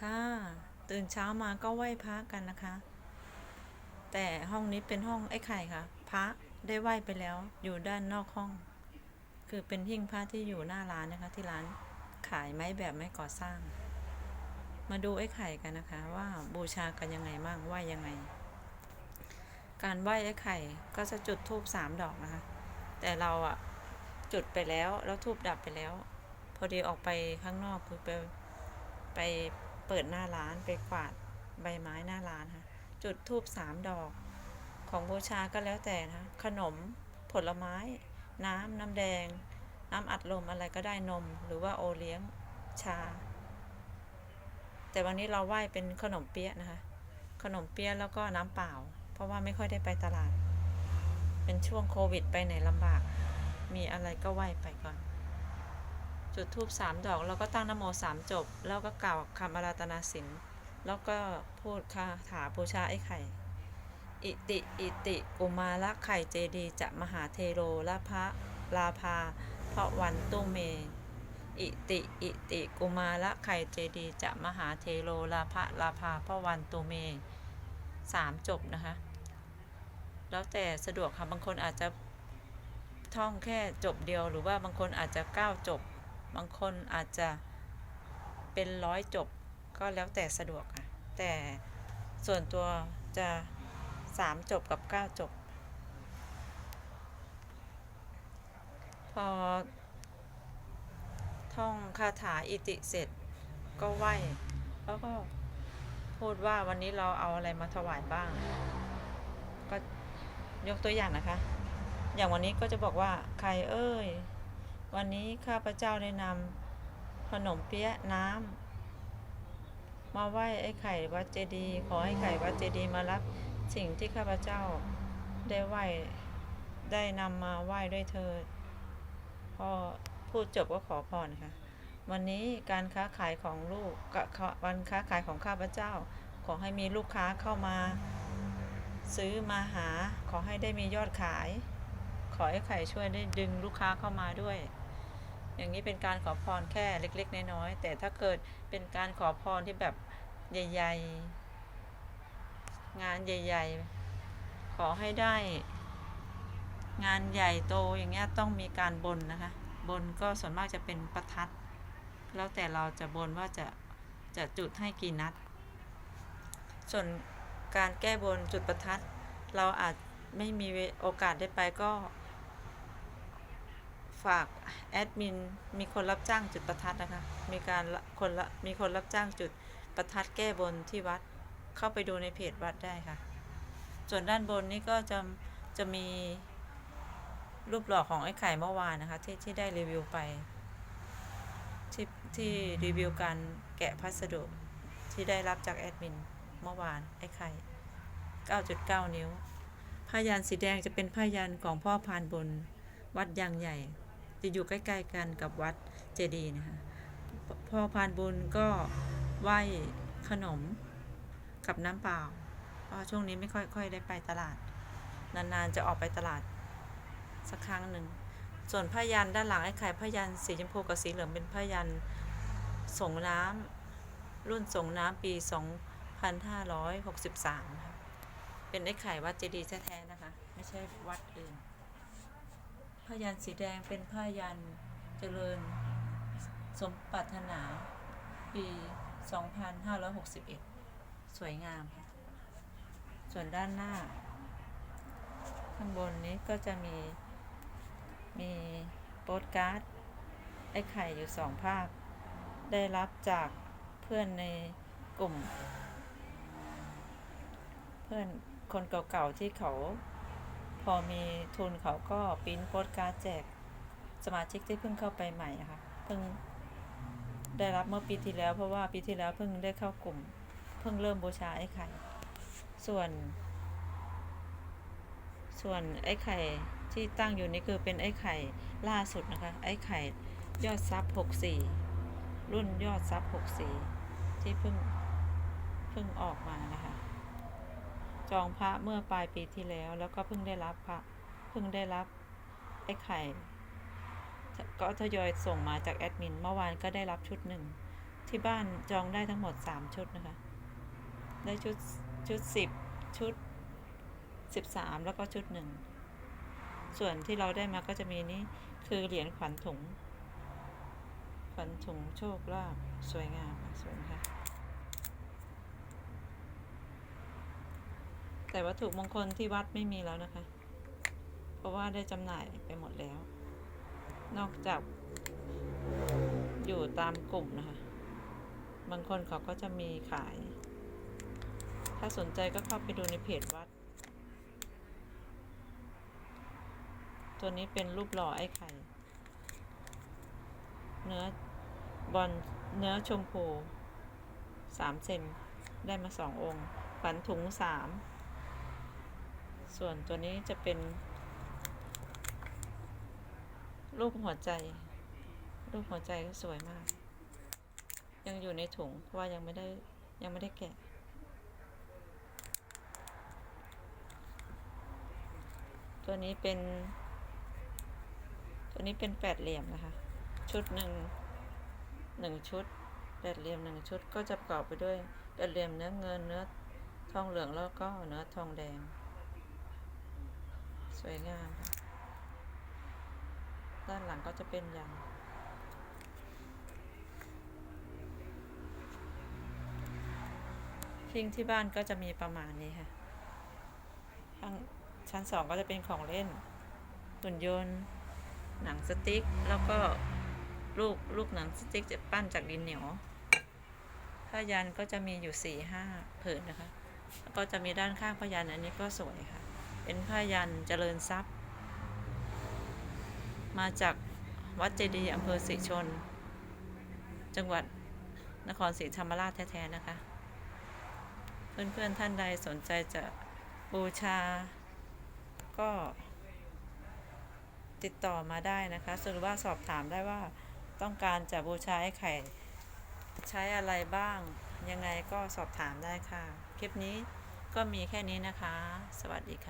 ค่ะ ตื่นเช้ามาก็ไหว้พระกันนะคะ แต่ห้องนี้เป็นห้องไอ้ไข่ค่ะ พระได้ไหว้ไปแล้ว อยู่ด้านนอกห้อง คือเป็นหิ้งพระที่อยู่หน้าร้านนะคะ ที่ร้านขายไม้แบบไม้ก่อสร้าง มาดูไอ้ไข่กันนะคะ ว่าบูชากันยังไงบ้างไหว้ยังไง การไหว้ไอ้ไข่ก็จะจุดธูปสามดอกนะคะ แต่เราอะจุดไปแล้วแล้วธูปดับไปแล้ว พอดีออกไปข้างนอกคือไปไป เปิดหน้าร้านไปกวาดใบไม้หน้าร้านค่ะ จุดธูปสามดอก ของบูชาก็แล้วแต่นะขนม ผลไม้ น้ำน้ำแดง น้ำอัดลมอะไรก็ได้นม หรือว่าโอเลี้ยงชา แต่วันนี้เราไหว้เป็นขนมเปี๊ยะนะคะ ขนมเปี๊ยะแล้วก็น้ำเปล่า เพราะว่าไม่ค่อยได้ไปตลาด เป็นช่วงโควิดไปไหนลำบาก มีอะไรก็ไหว้ไปก่อน จุดธูปสามดอก แล้วก็ตั้งนโมสามจบ แล้วก็กล่าวคำอาราธนาศีลแล้วก็พูดคาถาบูชาไอ้ไข่ อิติ อิติกุมาละไข่เจดีจะมหาเทโรละพระลาภาพราะวันตุเม อิติ อิติกุมาละไข่เจดีจะมหาเทโรลาภะลาภาพระวันตุเมสามจบนะคะ แล้วแต่สะดวกค่ะ บางคนอาจจะท่องแค่จบเดียว หรือว่าบางคนอาจจะเก้าจบ บางคนอาจจะเป็นร้อยจบก็แล้วแต่สะดวกค่ะ แต่ส่วนตัวจะสามจบกับเก้าจบ พอ ท่องคาถาอิติเสร็จก็ไหวแล้วก็พูดว่าวันนี้เราเอาอะไรมาถวายบ้าง ก็ยกตัวอย่างนะคะ อย่างวันนี้ก็จะบอกว่าใครเอ้ย วันนี้ข้าพเจ้าได้นำขนมเปี๊ยะน้ำมาไหว้ไอ้ไข่วัดเจดีย์ขอให้ไข่วัดเจดีย์มารับสิ่งที่ข้าพเจ้าได้ไหว้ได้นำมาไหว้ด้วยเธอพอพูดจบก็ขอพรค่ะ วันนี้การค้าขายของลูกกวันค้าขายของข้าพเจ้า ขอให้มีลูกค้าเข้ามา ซื้อมาหาขอให้ได้มียอดขาย ขอให้ไข่ช่วยได้ดึงลูกค้าเข้ามาด้วย อย่างนี้เป็นการขอพรแค่เล็ก ๆ น้อยๆแต่ถ้าเกิดเป็นการขอพรที่แบบใหญ่ ๆ งานใหญ่ ๆ ขอให้ได้ งานใหญ่โตอย่างเงี้ยต้องมีการบนนะคะ บนก็ส่วนมากจะเป็นประทัด แล้วแต่เราจะบนว่าจะจะจุดให้กี่นัด ส่วนการแก้บนจุดประทัด เราอาจไม่มีโอกาสได้ไปก็ ฝากแอดมินมีคนรับจ้างจุดประทัดนะคะ มีการคนละมีคนรับจ้างจุดประทัดแก้บนที่วัด เข้าไปดูในเพจวัดได้ค่ะ ส่วนด้านบนนี้ก็จะจะมีรูปหล่อของไอ้ไข่เมื่อวานนะคะ ที่ที่ได้รีวิวไป ที่ที่รีวิวการแกะพัสดุที่ได้รับจากแอดมินเมื่อวานไอ้ไข่ 9.9 นิ้ว ผ้ายันสีแดงจะเป็นผ้ายันของพ่อพานบนวัดยางใหญ่ จะอยู่ใกล้ๆกันกับวัดเจดีย์นะคะพ่อพานบุญก็ไหว้ขนมกับน้ำเปล่าเพราะช่วงนี้ไม่ค่อยค่อยได้ไปตลาด นานๆจะออกไปตลาดสักครั้งหนึ่ง ส่วนผ้ายันด้านหลังไอ้ไข่ผ้ายันสีชมพูกับสีเหลืองเป็นผ้ายันส่งน้ำรุ่นส่งน้ำปี 2563ค่ะเป็นไอ้ไข่วัดเจดีย์แท้ๆนะคะ ไม่ใช่วัดอื่นายันสีแดงเป็นผ้ายันเจริญสมปรารถนา ปี 2561 สวยงามค่ะ ส่วนด้านหน้า ข้างบนนี้ก็จะมีมีโปสการ์ด ไอ้ไข่อยู่สองภาค ได้รับจากเพื่อนในกลุ่ม เพื่อนคนเก่าๆที่เขา อมีทุนเขาก็ปริ้นโปสการ์ดแจกสมาชิกที่เพิ่งเข้าไปใหม่ค่ะเพิ่งได้รับเมื่อปีที่แล้วเพราะว่าปีที่แล้วเพิ่งได้เข้ากลุ่ม เพิ่งเริ่มบูชาไอ้ไข่ ส่วน ส่วนไอ้ไข่ที่ตั้งอยู่นี่คือเป็นไอ้ไข่ล่าสุดนะคะ ไอ้ไข่ยอดซับ64รุ่นยอดซับ64ที่เพิ่งเพิ่งออกมานะคะ จองพระเมื่อปลายปีที่แล้ว แล้วก็เพิ่งได้รับพระเพิ่งได้รับไอ้ไข่ ก็ทยอยส่งมาจากแอดมิน เมื่อวานก็ได้รับชุดหนึ่ง ที่บ้านจองได้ทั้งหมดสามชุดนะคะ ได้ชุดชุดสิบชุดสิบสามแล้วก็ชุดหนึ่ง ส่วนที่เราได้มาก็จะมีนี่คือเหรียญขวัญถุง ขวัญถุงโชคลาภสวยงามสวยค่ะ แต่วัตถุมงคลที่วัดไม่มีแล้วนะคะ เพราะว่าได้จำหน่ายไปหมดแล้ว นอกจากอยู่ตามกลุ่มนะคะ บางคนเขาก็จะมีขาย ถ้าสนใจก็เข้าไปดูในเพจวัด ตัวนี้เป็นรูปหล่อไอ้ไข่ เนื้อบอลเนื้อชมพูสามเซนได้มาสององค์ ฝันถุงสาม ส่วนตัวนี้จะเป็น รูปหัวใจ รูปหัวใจก็สวยมาก ยังอยู่ในถุงเพราะว่ายังไม่ได้ยังไม่ได้แกะ ตัวนี้เป็น ตัวนี้เป็นแปดเหลี่ยมนะคะ ชุดหนึ่งหนึ่งชุดแปดเหลี่ยมหนึ่งชุดก็จะประกอบไปด้วยแปดเหลี่ยมเนื้อเงินเนื้อทองเหลืองแล้วก็เนื้อทองแดง สวยงามด้านหลังก็จะเป็นอย่างทิ้งที่บ้านก็จะมีประมาณนี้ค่ะข้างชั้นสองก็จะเป็นของเล่นหุ่นยนต์ หนังสติ๊ก แล้วก็ลูกลูกหนังสติ๊กจะปั้นจากดินเหนียวผ้ายันก็จะมีอยู่สี่ห้าผืนนะคะ แล้วก็จะมีด้านข้างผ้ายันอันนี้ก็สวยค่ะ เป็นผ้ายันเจริญทรัพย์ มาจากวัดเจดีย์อำเภอศรีชน จังหวัดนครศรีธรรมราชแท้ๆนะคะ เพื่อนๆท่านใดสนใจจะบูชา ก็ติดต่อมาได้นะคะหรือว่าสอบถามได้ว่าต้องการจะบูชาไอ้ไข่ใช้อะไรบ้าง ยังไงก็สอบถามได้ค่ะ คลิปนี้ก็มีแค่นี้นะคะ สวัสดีค่ะ